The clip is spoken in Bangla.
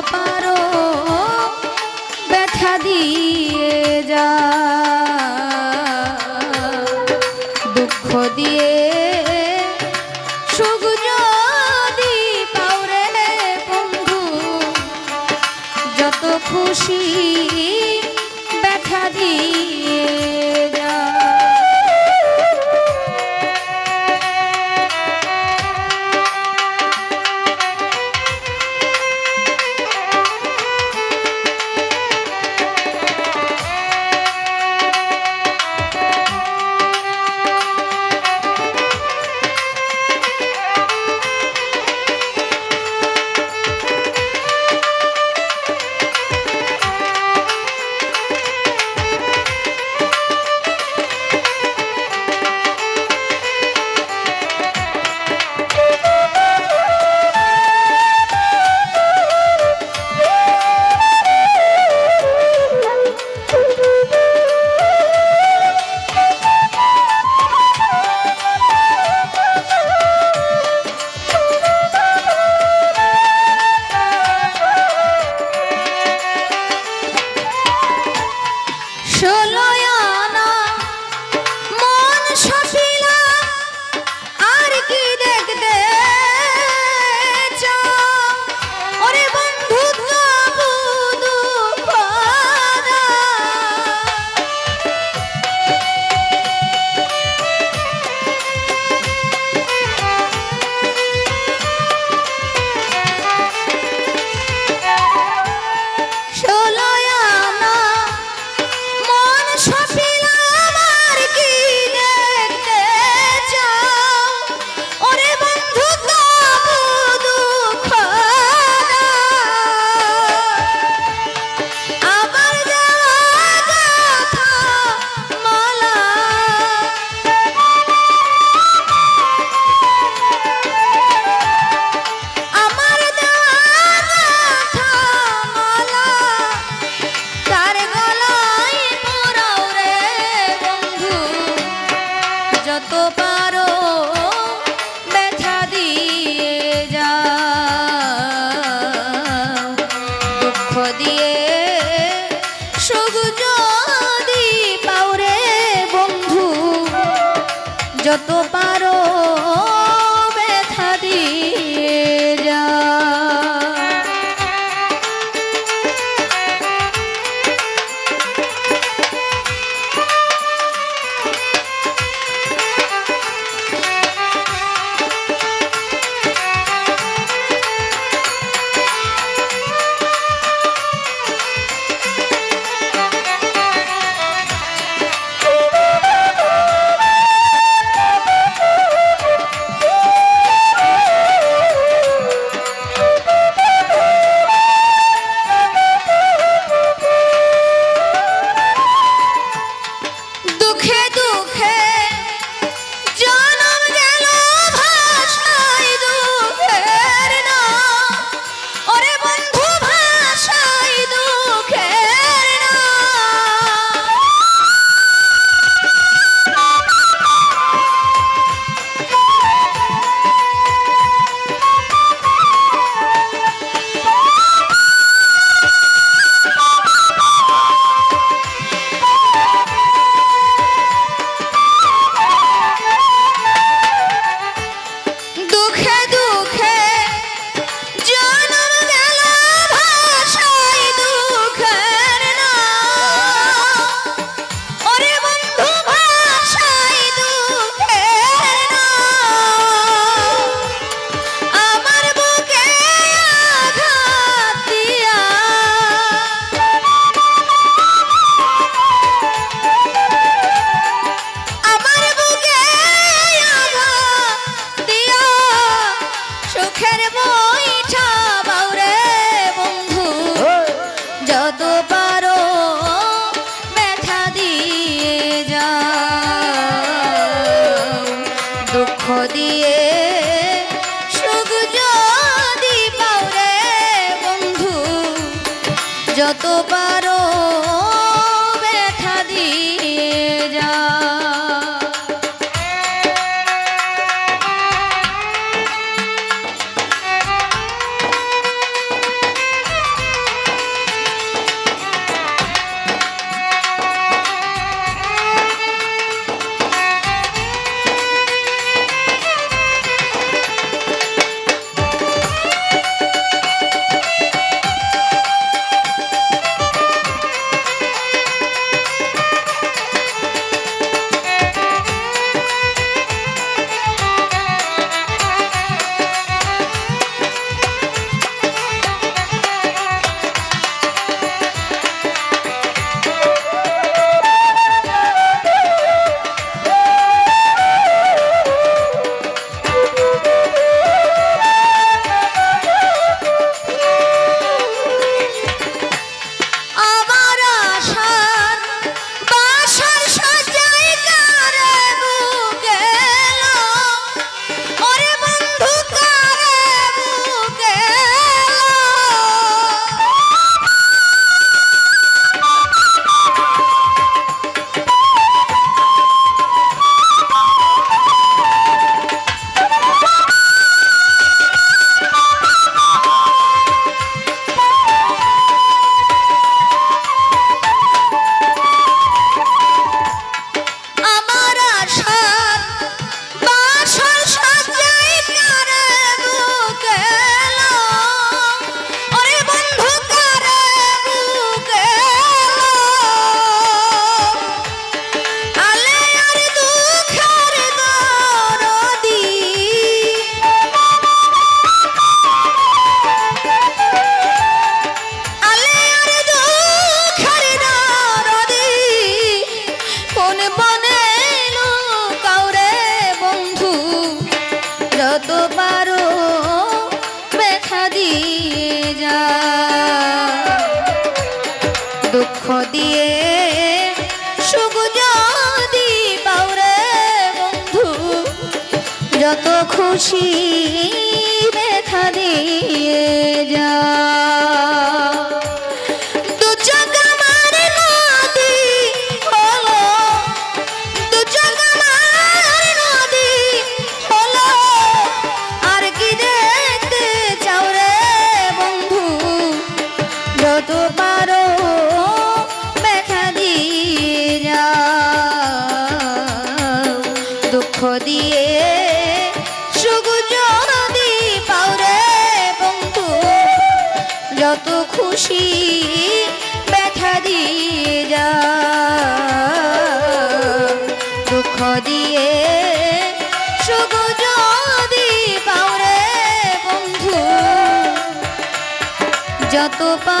যত যত পারো যত খুশি ব্যথা দিয়ে যা। দু চোখ যত খুশি ব্যথা দিয়ে যা। দুঃখ দিয়ে সুখ যদি পাও রে বন্ধু যত পা